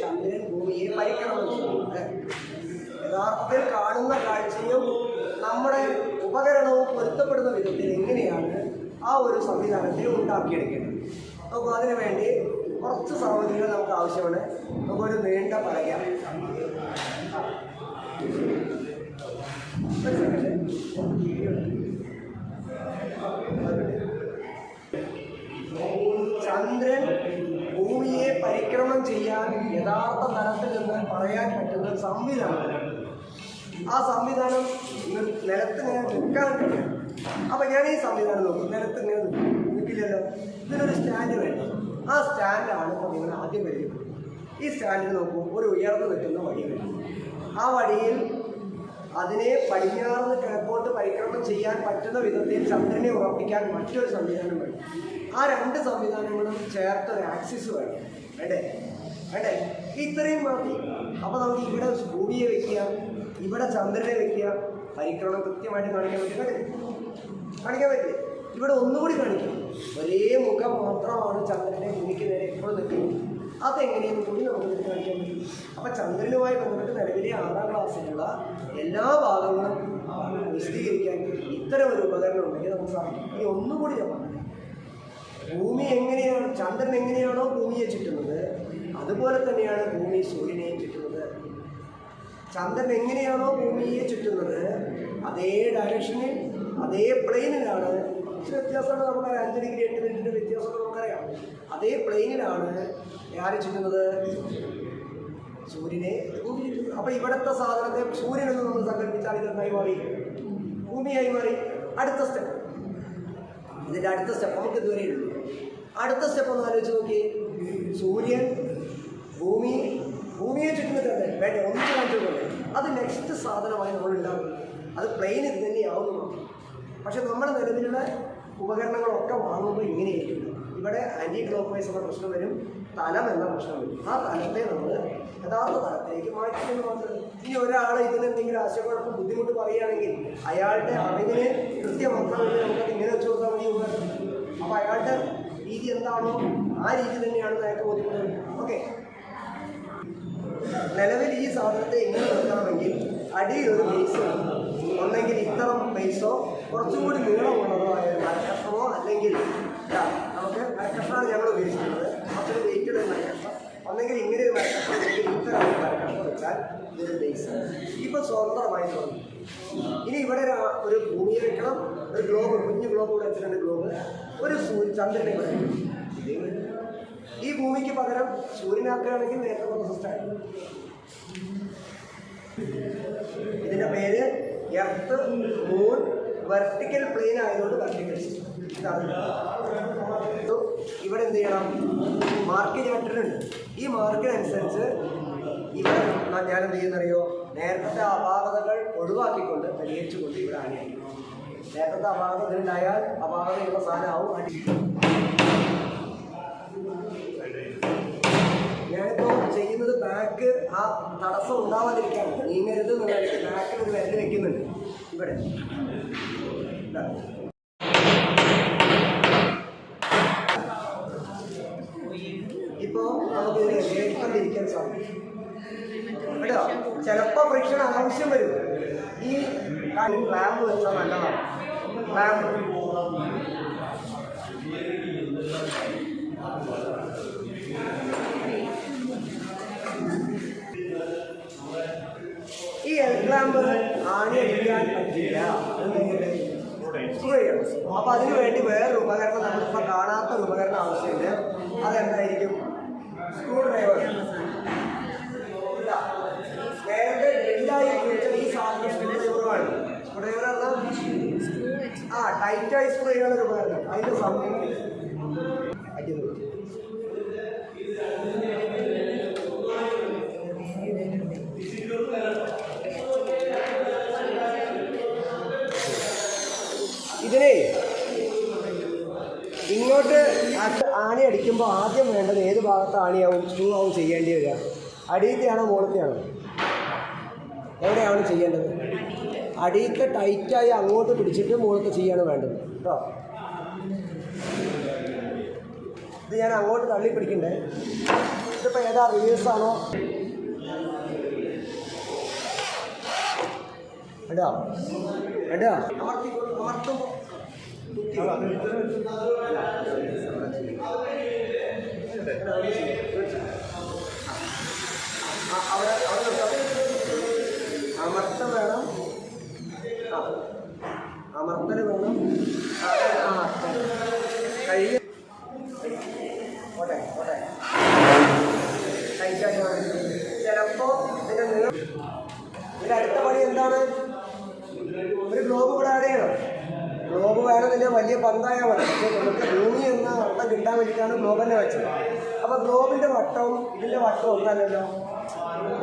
ചന്ദ്രൻ ഭൂമിയെ ചെയ്യുന്നത് യഥാർത്ഥത്തിൽ കാണുന്ന കാഴ്ചയും നമ്മുടെ ഉപകരണവും പൊരുത്തപ്പെടുന്ന വിധത്തിൽ എങ്ങനെയാണ് ആ ഒരു സംവിധാനത്തെ ഉണ്ടാക്കിയെടുക്കേണ്ടത്? അപ്പോൾ അതിനു വേണ്ടി കുറച്ച് സാമഗ്രികൾ നമുക്ക് ആവശ്യമാണ്. നമുക്കൊരു നീണ്ട പലക ഒരു സെക്കൻഡ് ചന്ദ്രൻ ഭൂമിയെ പരിക്രമണം ചെയ്യാൻ യഥാർത്ഥ തലത്തിൽ പറയാൻ പറ്റുന്ന സംവിധാനം. ആ സംവിധാനം നിലത്ത് ഇങ്ങനെ നിൽക്കാൻ കഴിയും അപ്പം ഞാൻ ഈ സംവിധാനം നോക്കും. നിലത്ത് ഇങ്ങനെ നിൽക്കും. നിൽക്കില്ലല്ലോ. ഇതിനൊരു സ്റ്റാൻഡ് വേണം. ആ സ്റ്റാൻഡാണ് നിങ്ങൾ ആദ്യം വരുന്നത് ഈ സ്റ്റാൻഡിൽ നോക്കൂ ഒരു ഉയർന്നു നിൽക്കുന്ന വഴി ആ വഴിയിൽ അതിനെ പടിഞ്ഞാറ് കിഴക്കോട്ട് പരിക്രമം ചെയ്യാൻ പറ്റുന്ന വിധത്തിൽ ചന്ദ്രനെ ഉറപ്പിക്കാൻ മറ്റൊരു സംവിധാനം വേണം. ആ രണ്ട് സംവിധാനങ്ങളും ചേർത്ത് ഒരു ആക്സിസ് വേണം. വേണ്ടേ വേണ്ടേ ഇത്രയും മതി. അപ്പോൾ നമുക്ക് ഇവിടെ ഭൂമിയെ വെക്കുക ഇവിടെ ചന്ദ്രനെ വെക്കുക പരിക്രമണം കൃത്യമായിട്ട് കാണിക്കാൻ പറ്റില്ല കാണിക്കാൻ പറ്റില്ലേ? ഇവിടെ ഒന്നുകൂടി കാണിക്കാം. ഒരേ മുഖം മാത്രമാണ് ചന്ദ്രനെ ഭൂമിക്ക് നേരെ എപ്പോഴും നിൽക്കുന്നത്. അതെങ്ങനെയെന്ന് കൂടി നമുക്ക് കാണിക്കാൻ പറ്റും. അപ്പം ചന്ദ്രനുമായി ബന്ധപ്പെട്ട് നിലവിലെ ആറാം ക്ലാസ്സിലുള്ള എല്ലാ ഭാഗങ്ങളും വിശദീകരിക്കാൻ ഇത്തരം ഒരു ഉപകരണം ഉണ്ടെങ്കിൽ നമുക്ക് സാധിക്കും ഇനി ഒന്നുകൂടി ഞാൻ പറഞ്ഞു ഭൂമി എങ്ങനെയാണ് ചന്ദ്രൻ എങ്ങനെയാണോ ഭൂമിയെ ചുറ്റുന്നത് അതുപോലെ തന്നെയാണ് ഭൂമി സൂര്യനെയും ചുറ്റുന്നത് ചന്ദ്രൻ എങ്ങനെയാണോ ഭൂമിയെ ചുറ്റുന്നത് അതേ ഡയറക്ഷനിൽ അതേ പ്ലെയിനിലാണ് കുറച്ച് വ്യത്യാസമുണ്ട് നമുക്കറിയാം. അഞ്ച് ഡിഗ്രി എട്ട് മിനിറ്റിന്റെ വ്യത്യാസമൊക്കെ നമുക്കറിയാം. അതേ പ്ലെയിനിലാണ് ആര് ചുറ്റുന്നത്? സൂര്യനെ ഭൂമി അപ്പോൾ ഇവിടുത്തെ സാധനത്തെ സൂര്യനെന്ന് നമ്മൾ സങ്കല്പിച്ചാൽ ഇതെന്തായി മാറി? ഭൂമിയായി മാറി. അടുത്ത സ്റ്റെപ്പ് ഇതിന്റെ അടുത്ത സ്റ്റെപ്പ് നമുക്ക് ഇതുവരെ ഉള്ളൂ. അടുത്ത സ്റ്റെപ്പ് ഒന്ന് ആലോചിച്ച് നോക്കി സൂര്യൻ ഭൂമി ഭൂമിയെ ചുറ്റുന്ന തന്നെ വേണ്ട ഒന്ന് കാണിച്ചുകൊണ്ട് അത് നെക്സ്റ്റ് സാധനമായി നമ്മൾ ഉണ്ടാകും അത് പ്ലെയിൻ ഇത് തന്നെയാവുന്നു പക്ഷെ നമ്മുടെ നിലവിലുള്ള ഉപകരണങ്ങളൊക്കെ വാങ്ങുമ്പോൾ ഇങ്ങനെയായിരിക്കും. ഇവിടെ ആന്റി ക്ലോക്ക് വൈസ് എന്ന പ്രശ്നം വരും തലം എന്ന പ്രശ്നം വരും. ആ തലത്തെ നമ്മൾ യഥാർത്ഥ തലത്തിലേക്ക് മാറ്റിയെന്ന് മാത്രം ഇനി ഒരാൾ ഇതിന് എന്തെങ്കിലും ആശയക്കുഴപ്പം ബുദ്ധിമുട്ട് പറയുകയാണെങ്കിൽ അയാളുടെ അറിവിന് കൃത്യമാക്കാമെങ്കിൽ നമുക്കത് ഇങ്ങനെ വെച്ച് കൊടുത്താൽ മതി അപ്പോൾ അയാളുടെ രീതി എന്താണോ ആ രീതി തന്നെയാണ് അയാൾക്ക് ബോധ്യപ്പെടുന്നത്. ഓക്കെ. നിലവിൽ ഈ സാധനത്തെ എങ്ങനെ നിർത്തണമെങ്കിൽ അടിയിൽ ഒരു ബേസ് ഒന്നെങ്കിൽ ഇത്തരം ബേസോ കുറച്ചും കൂടി നീളമുള്ളതോ ആയ മരക്കഷ്ണമോ അല്ലെങ്കിൽ നമുക്ക് മരക്കഷ്ണമാണ് ഞങ്ങൾ ഉപയോഗിക്കുന്നത് കുറച്ചൊരു വെയിറ്റുള്ള മരക്കഷ്ണം. ഒന്നെങ്കിൽ ഇങ്ങനെ ഒരു മരക്കഷ്ണം അല്ലെങ്കിൽ ഇത്തരം ഒരു മരക്കഷ്ണം വെച്ചാൽ ഇതൊരു ബേസ് ഇപ്പം സ്വതന്ത്രമായി തോന്നി. ഇനി ഇവിടെ ഒരു ഭൂമി വെക്കണം. ഒരു ഗ്ലോബ് കുഞ്ഞു ഗ്ലോബ് കൂടെ വെച്ചിട്ടുണ്ട് ഗ്ലോബ് ഒരു ചന്ദ്രനെ ഇവിടെ. ഈ ഭൂമിക്ക് പകരം സൂര്യനാക്കുകയാണെങ്കിൽ നേരത്തെ പ്രശസ്തമായി ഇതിന്റെ പേര് എർത്ത് മൂൺ വെർട്ടിക്കൽ പ്ലെയിൻ ആയതുകൊണ്ട് വെർട്ടിക്കൽ ഇവിടെ എന്ത് ചെയ്യണം? മാർക്ക് ചെയ്തിട്ടുണ്ട് ഈ മാർക്കിനനുസരിച്ച് ഇവിടെ ഞാൻ എന്ത് ചെയ്യുന്നറിയോ? നേരത്തെ അപാകതകൾ ഒഴിവാക്കിക്കൊണ്ട് പരിഹരിച്ചുകൊണ്ട് ഇവിടെ ആണിയായിരിക്കും നേരത്തെ അപാകത ഇതിലുണ്ടായാൽ അപാകതയുള്ള സാധനമാവും അടി ബാക്ക് ആ തടസ്സം ഉണ്ടാവാതിരിക്കാൻ നീങ്ങരുത് എന്നുള്ളത് ബാക്കിൽ ഒരു വിരൽ വെക്കുന്നുണ്ട്. ഇവിടെ. ഇപ്പോ നമുക്ക് ഇതിനെ വേടിക്കൊണ്ടിരിക്കാൻ സാധിക്കും. കേട്ടോ? ചിലപ്പോൾ ഫ്രിക്ഷൻ ആവശ്യം വരും. ഈ ക്ലാമ്പ് വെച്ചാൽ നല്ലതാണ്. ക്ലാമ്പ് ഈ എൽക്ലാമ്പ് ആണി അടിക്കാൻ പറ്റില്ല സ്ക്രൂ ചെയ്യണം അപ്പൊ അതിനു വേണ്ടി വേറൊരു ഉപകരണം നമ്മളിപ്പോ കാണാത്ത ഒരു ഉപകരണം ആവശ്യമുണ്ട് അതെന്തായിരിക്കും? സ്ക്രൂ ഡ്രൈവർ നേരത്തെ ഡ്രില്ലായി ഉപയോഗിച്ചാൽ ഈ സാധനം സ്ക്രൂ ഡ്രൈവറുമാണ് സ്ക്രൂ ഡ്രൈവർ ആ ടൈറ്റായി സ്ക്രൂ ചെയ്യാനൊരു ഉപകരണം. അതിന്റെ സമയം ആണി അടിക്കുമ്പോൾ ആദ്യം വേണ്ടത് ഏത് ഭാഗത്ത് ആണിയാവും സ്ക്രൂ ആവും ചെയ്യേണ്ടി വരിക. അടിയത്തെയാണോ മുകളത്തെയാണോ എവിടെയാണ് ചെയ്യേണ്ടത്? അടിയത്തെ ടൈറ്റായി അങ്ങോട്ട് പിടിച്ചിട്ട് മുകളത്ത് ചെയ്യാണ് വേണ്ടത്. കേട്ടോ ഇത് ഞാൻ അങ്ങോട്ട് തള്ളി പിടിക്കണ്ടേ ഇതിപ്പോൾ ഏതാ റിവേഴ്സ് ആണോ? എടാ എടാ അമർത്തി അമർത്തുമ്പോൾ. അമർത്ത വേണം. അമർത്തന് വേണം. ആ, വേണമെന്നില്ല വലിയ പന്തായ മതി പക്ഷേ നമുക്ക് ഭൂമി എന്ന വട്ടം കിട്ടാൻ വേണ്ടിയിട്ടാണ് ഗ്ലോബിനെ വെച്ചത്. അപ്പോൾ ഗ്ലോബിന്റെ വട്ടവും ഇതിന്റെ വട്ടവും ഒന്നല്ലല്ലോ?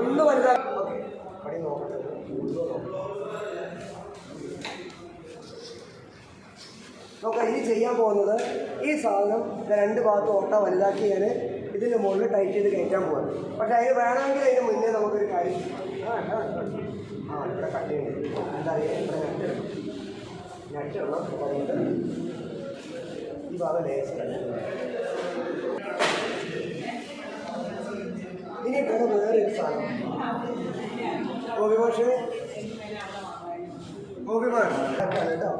ഒന്ന് ഓക്കെ. പണി നോക്കട്ടെ. നോക്കാം ഇനി ചെയ്യാൻ പോകുന്നത് ഈ സാധനം രണ്ട് ഭാഗത്തും ഓട്ട വലുതാക്കി ഞാൻ ഇതിന്റെ മുകളിൽ ടൈറ്റ് ചെയ്ത് കയറ്റാൻ പോകാം പക്ഷെ അതിന് വേണമെങ്കിൽ അതിന് മുന്നേ നമുക്കൊരു കാര്യം ആ ഇവിടെ കട്ട് ചെയ്യുന്നത് എന്താ പറയുക ഞെട്ടിടണം അപ്പോൾ അതുകൊണ്ട് ഈ ഭാഗം ലേസ് ഇനി ഇവിടെ വേറൊരു സാധനം ഗോപിമാഷ് ഗോപിമാൻ കേട്ടോ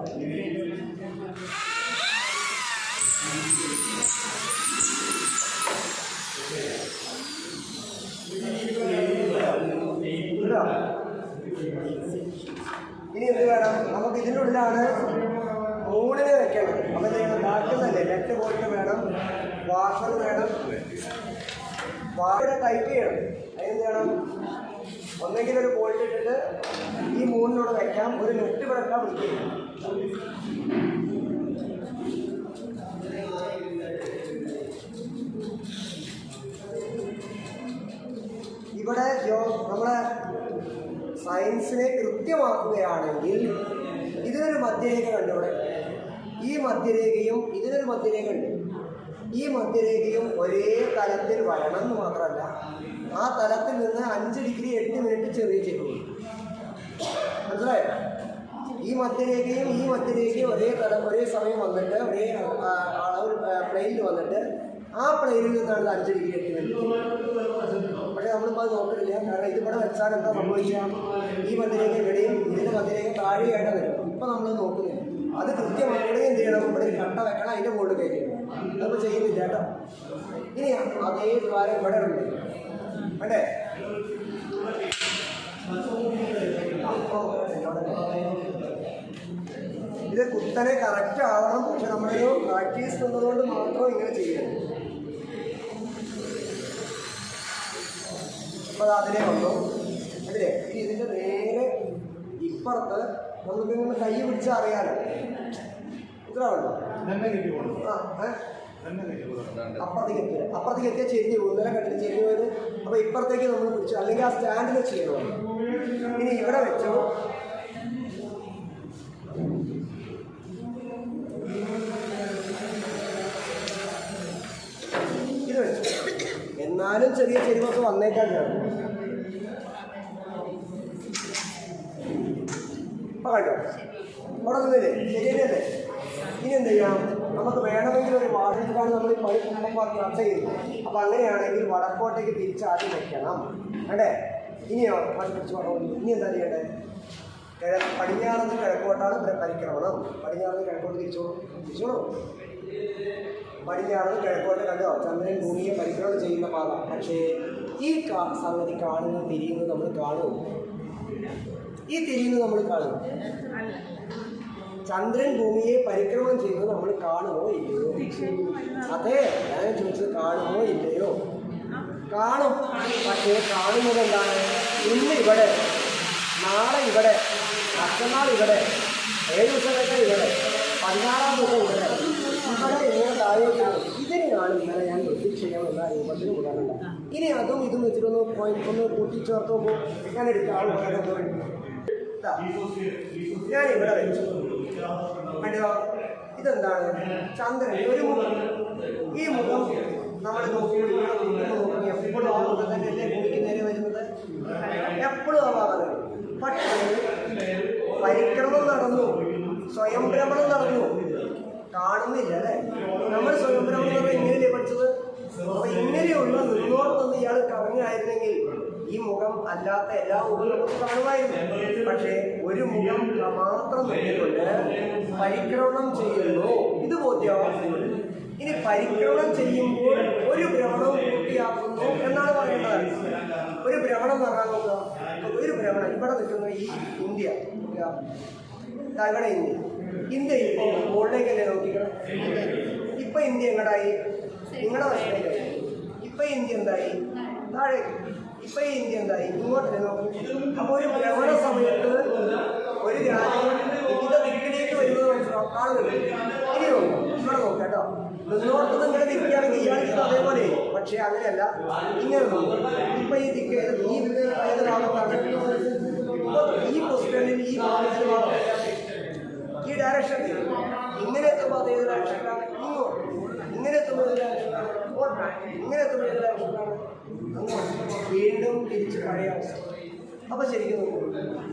ഇതാ. ഇനി എന്ത് വേണം? നമുക്ക് ഇതിനുള്ളിലാണ് മൂടിനെ വെക്കേണ്ടത് അപ്പം നിങ്ങൾ ബാക്കുന്നല്ലേ ലെഫ്റ്റ് പോയിട്ട് വേണം. വാഷർ വേണം. വാഷറെ ടൈപ്പ് ചെയ്യണം. അതിന് വേണം? ഒന്നെങ്കിൽ ഒരു ബോൾട്ട് ഇട്ടിട്ട് ഈ മൂന്നിനോട് വെക്കാം. ഒരു നെറ്റ് കിടക്കാൻ വിളിക്കും ഇവിടെ നമ്മളെ സയൻസിനെ കൃത്യമാക്കുകയാണെങ്കിൽ ഇതിനൊരു മധ്യരേഖ കണ്ടിവിടെ ഈ മധ്യരേഖയും ഇതിനൊരു മധ്യരേഖ ഉണ്ട്. ഈ മധ്യരേഖയും ഒരേ തലത്തിൽ വരണം എന്ന് മാത്രമല്ല ആ തലത്തിൽ നിന്ന് അഞ്ച് ഡിഗ്രി എട്ട് മിനിറ്റ് ചെറിയ ചെയ്തു മനസ്സിലായോ? ഈ മധ്യരേഖയും ഈ മധ്യരേഖയും ഒരേ തലം ഒരേ സമയം വന്നിട്ട് ഒരേ അളവ് പ്ലെയിനിൽ വന്നിട്ട് ആ പ്ലെയിനിൽ നിന്നാണ് അഞ്ച് ഡിഗ്രി എട്ട് മിനിറ്റ്. പക്ഷേ നമ്മളിപ്പോൾ അത് നോക്കുന്നില്ല. കാരണം ഇതിവിടെ വെച്ചാൽ എന്താ സംഭവിക്കുക? ഈ മധ്യരേഖ ഇവിടെയും ഇതിന്റെ മധ്യരേഖ താഴെയായിട്ട് വരും. ഇപ്പം നമ്മൾ നോക്കുന്നില്ല. അത് കൃത്യമായിട്ട് എന്ത് ചെയ്യണം? ഇവിടെ കട്ട വെക്കണം അതിന്റെ മുകളിൽ കയറ്റണം അതൊന്നും ചെയ്യുന്നില്ല കേട്ടോ. ഇനി അതേ ദ്വാരം ഇവിടെ ഉണ്ട്. വേണ്ടേ ഇത് കുത്തനെ കറക്റ്റ് ആവണം. പക്ഷെ നമ്മളൊരു പ്രാക്ടീസ് തന്നതുകൊണ്ട് മാത്രം ഇങ്ങനെ ചെയ്യരുത്. അപ്പോൾ അത് അതിലേ വന്നു അതിലേ ഇനി ഇതിന്റെ നേരെ ഇപ്പുറത്ത് നമുക്ക് നിങ്ങൾ കൈ പിടിച്ചാൽ അറിയാലോ ഇത്രയുണ്ടോ ആ ഏ? അപ്പുറത്തേക്ക് എത്തിയ അപ്പുറത്തേക്ക് എത്തിയാൽ ചെരിഞ്ഞ് പോകും നില കണ്ടിട്ട് ചെരിഞ്ഞ് പോയത്. അപ്പോൾ ഇപ്പുറത്തേക്ക് നമ്മൾ പിടിച്ചു. അല്ലെങ്കിൽ ആ സ്റ്റാൻഡിൽ ചെയ്യണം ഇനി ഇവിടെ വെച്ചു. ഇത് വെച്ചു. എന്നാലും ചെറിയ ചെരിവൊക്കെ വന്നേക്കാൻ ചേർന്നു ഇപ്പൊ കണ്ടോ ശരിയല്ലേ? ഇനി എന്ത് ചെയ്യാം? നമുക്ക് വേണമെങ്കിൽ ഒരു വാർഡിലാണ് നമ്മൾ പണി കുടുംബം ചർച്ച ചെയ്യുന്നത് അപ്പൊ അങ്ങനെയാണെങ്കിൽ വടക്കോട്ടേക്ക് തിരിച്ച് ആദ്യം വെക്കണം. അല്ലേ ഇനിയോ മറ്റു പിടിച്ച് പറഞ്ഞു ഇനി എന്താ ചെയ്യണ്ടേ? കിഴ പടിഞ്ഞാറന്ന് കിഴക്കോട്ടാണ് പരിക്രമണം പടിഞ്ഞാറത്ത് കിഴക്കോട്ട് തിരിച്ചോളൂ. തിരിച്ചോളൂ. പടിഞ്ഞാറത്ത് കിഴക്കോട്ട് കണ്ടോ? ചന്ദ്രൻ ഭൂമിയെ പരിക്രമണം ചെയ്യുന്ന പാത. പക്ഷേ ഈ സംഗതി കാണുന്നത് തിരിയുന്നത് നമ്മൾ കാണും. ഈ തിരിയുന്നത് നമ്മൾ കാണുന്നു ചന്ദ്രൻ ഭൂമിയെ പരിക്രമണം ചെയ്യുന്നത് നമ്മൾ കാണുമോ ഇല്ലയോ? അതെ ഞാൻ ചോദിച്ചത് കാണുമോ ഇല്ലയോ? കാണും. പക്ഷേ കാണുന്നത് എന്താണ്? ഇന്ന് ഇവിടെ നാളെ ഇവിടെ മറ്റന്നാൾ ഇവിടെ ഏഴ് ദിവസം ഇവിടെ പതിനാറാം ദിവസം ഇവിടെ. താഴേക്ക് ഇതിനെയാണ് ഞാൻ ഉദാഹരണം. ഇനി അതും ഇതും വെച്ചിട്ടൊന്ന് പോയിന്റ് ഒന്ന് കൂട്ടിച്ചേർത്ത് നോക്കൂ. ഞാൻ എടുക്കാം ഇതെന്താണ്? ചന്ദ്രൻ. ഒരു ഈ മുഖം നമ്മൾ നോക്കി ഇവിടെ നോക്കി എപ്പോഴും ആ മുഖം തന്നെയല്ലേ ഭൂമിക്ക് വരുന്നത്? എപ്പോഴും ആ ഭാഗം പക്ഷേ പരിക്രമം നടന്നു. സ്വയംഭ്രമണം നടന്നു. കാണുന്നില്ല അല്ലേ നമ്മൾ സ്വയംഭ്രമം ഇങ്ങനെയല്ലേ പഠിച്ചത്? അപ്പൊ ഇങ്ങനെയുള്ള നിന്നോർത്ത് നിന്ന് ഇയാൾ കറങ്ങായിരുന്നെങ്കിൽ ഈ മുഖം അല്ലാത്ത എല്ലാ മുഖവും കാണുമായിരുന്നു. പക്ഷേ ഒരു മുഖം മാത്രം നോക്കിക്കൊണ്ട് പരിക്രമണം ചെയ്യുന്നു. ഇത് ബോധ്യമാകുന്നുണ്ട് ഇനി പരിക്രമണം ചെയ്യുമ്പോൾ ഒരു ഭ്രമണം പൂർത്തിയാക്കുന്നു എന്നാണ് പറയേണ്ടത് ഒരു ഭ്രമണം പറഞ്ഞാൽ ഒരു ഭ്രമണം ഇവിടെ നിൽക്കുന്ന ഈ ഇന്ത്യ തകട ഇന്ത്യ. ഇന്ത്യ ഇപ്പൊ മുകളിലേക്കല്ലേ നോക്കിക്കണം ഇപ്പൊ ഇന്ത്യ എങ്ങടായി? നിങ്ങളുടെ വശത്തേക്കായി ഇപ്പൊ ഇന്ത്യ എന്തായി? താഴേക്ക്. ഇപ്പൊ ഇന്ത്യ എന്തായി? ഇങ്ങോട്ട് നോക്കും. അപ്പൊ ഒരു ഭ്രമണ സമയത്ത് ഒരു രാജ്യം വിവിധ ദിക്കിലേക്ക് വരുന്നത് മനസ്സിലാവും. കാണുന്നുണ്ട് ഇനി നോക്കാം. ഇവിടെ നോക്കാം കേട്ടോ. നിന്നോട്ട് നിങ്ങൾ നിൽക്കുകയാണെങ്കിൽ ഇയാൾക്ക് അതേപോലെ. പക്ഷേ അങ്ങനെയല്ല ഇങ്ങനെ നോക്കും. ഇപ്പൊ ഈ ദിക്ക് ഈ ഏത് ഭാഗത്താണ് ഇപ്പൊ ഈ പൊസിഷനിൽ ഈ ഭാഗത്തിന് ഭാഗത്താണ് ഈ ഡയറക്ഷൻ ഇങ്ങനെ ഇങ്ങനെ വീണ്ടും തിരിച്ച് പഴയ അപ്പൊ ശരിക്കും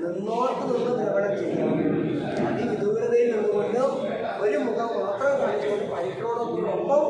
നിന്നോട്ട് നിന്ന് ഭ്രമണം ചെയ്യാം അതിവിദൂരതയിൽ നിന്നുകൊണ്ട് ഒരു മുഖം മാത്രം കാണിച്ചുകൊണ്ട് പരിക്രമണത്തിനൊപ്പം